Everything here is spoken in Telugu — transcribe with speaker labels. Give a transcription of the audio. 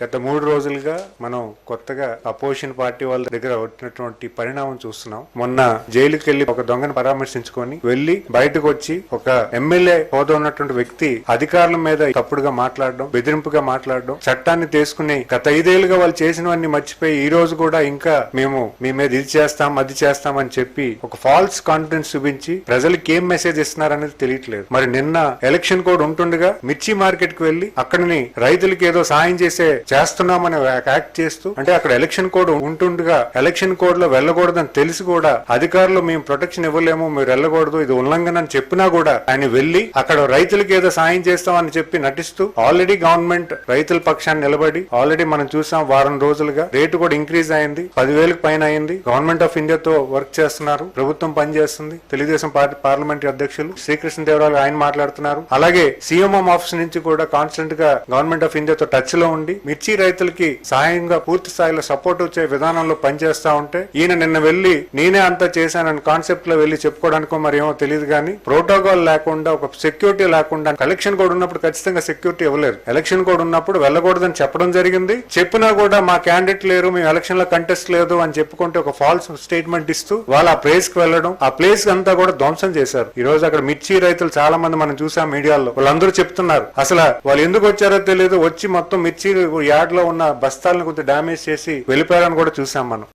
Speaker 1: గత మూడు రోజులుగా మనం కొత్తగా అపోజిషన్ పార్టీ వాళ్ళ దగ్గర వచ్చినటువంటి పరిణామం చూస్తున్నాం. మొన్న జైలుకి వెళ్ళి ఒక దొంగను పరామర్శించుకొని వెళ్ళి బయటకు వచ్చి ఒక ఎమ్మెల్యే హోదా ఉన్నటువంటి వ్యక్తి అధికారుల మీద తప్పుడుగా మాట్లాడడం బెదిరింపుగా మాట్లాడడం చట్టాన్ని తీసుకుని గత ఐదేళ్ళుగా వాళ్ళు చేసినవన్నీ మర్చిపోయి ఈ రోజు కూడా ఇంకా మేము మీ మీద ఇది చేస్తాం అది చేస్తాం అని చెప్పి ఒక ఫాల్స్ కాన్ఫిడెన్స్ చూపించి ప్రజలకి ఏం మెసేజ్ ఇస్తున్నారనేది తెలియట్లేదు. మరి నిన్న ఎలక్షన్ కోడ్ ఉంటుండగా మిర్చి మార్కెట్కు వెళ్ళి అక్కడిని రైతులకి ఏదో సాయం చేసే చేస్తున్నామని యాక్ట్ చేస్తూ అంటే అక్కడ ఎలక్షన్ కోడ్ ఉంటుండగా ఎలక్షన్ కోడ్లో వెళ్ళకూడదని తెలిసి కూడా అధికారులు మేము ప్రొటెక్షన్ ఇవ్వలేము మీరు వెళ్ళకూడదు ఇది ఉల్లంఘన అని చెప్పినా కూడా ఆయన వెళ్ళి అక్కడ రైతులకి ఏదో సాయం చేస్తామని చెప్పి నటిస్తూ ఆల్రెడీ గవర్నమెంట్ రైతుల పక్షాన్ని నిలబడి ఆల్రెడీ మనం చూసాం వారం రోజులుగా రేటు కూడా ఇంక్రీజ్ అయింది పదివేలకు పైన అయింది. గవర్నమెంట్ ఆఫ్ ఇండియాతో వర్క్ చేస్తున్నారు ప్రభుత్వం పనిచేస్తుంది. తెలుగుదేశం పార్టీ పార్లమెంటరీ అధ్యక్షులు శ్రీకృష్ణదేవరాయలు ఆయన మాట్లాడుతున్నారు. అలాగే సీఎంఎం ఆఫీస్ నుంచి కూడా కాన్స్టెంట్గా గవర్నమెంట్ ఆఫ్ ఇండియాతో టచ్లో ఉండి మిర్చి రైతులకి సహాయంగా పూర్తి స్థాయిలో సపోర్ట్ వచ్చే విధానంలో పనిచేస్తా ఉంటే ఈయన నిన్న వెళ్ళి నేనే అంతా చేశానని కాన్సెప్ట్లో వెళ్ళి చెప్పుకోవడానికో మరి ఏమో తెలియదు కానీ ప్రోటోకాల్ లేకుండా ఒక సెక్యూరిటీ లేకుండా కలెక్షన్ కోడ్ ఉన్నప్పుడు ఖచ్చితంగా సెక్యూరిటీ ఇవ్వలేరు. ఎలక్షన్ కోడ్ ఉన్నప్పుడు వెళ్ళకూడదని చెప్పడం జరిగింది. చెప్పినా కూడా మా క్యాండిడేట్ లేరు మేము ఎలక్షన్లో కంటెస్ట్ లేదు అని చెప్పుకుంటే ఒక ఫాల్స్ స్టేట్మెంట్ ఇస్తూ వాళ్ళు ఆ ప్లేస్కి వెళ్ళడం ఆ ప్లేస్ అంతా కూడా ధ్వంసం చేశారు. ఈ రోజు అక్కడ మిర్చి రైతులు చాలా మంది మనం చూసాం మీడియాలో వాళ్ళందరూ చెప్తున్నారు. అసలు వాళ్ళు ఎందుకు వచ్చారో తెలియదు వచ్చి మొత్తం మిర్చి యార్డ్లో ఉన్న బస్తాలను కొంత డామేజ్ చేసి వెళ్ళిపోయారని కూడా చూసాం మనం.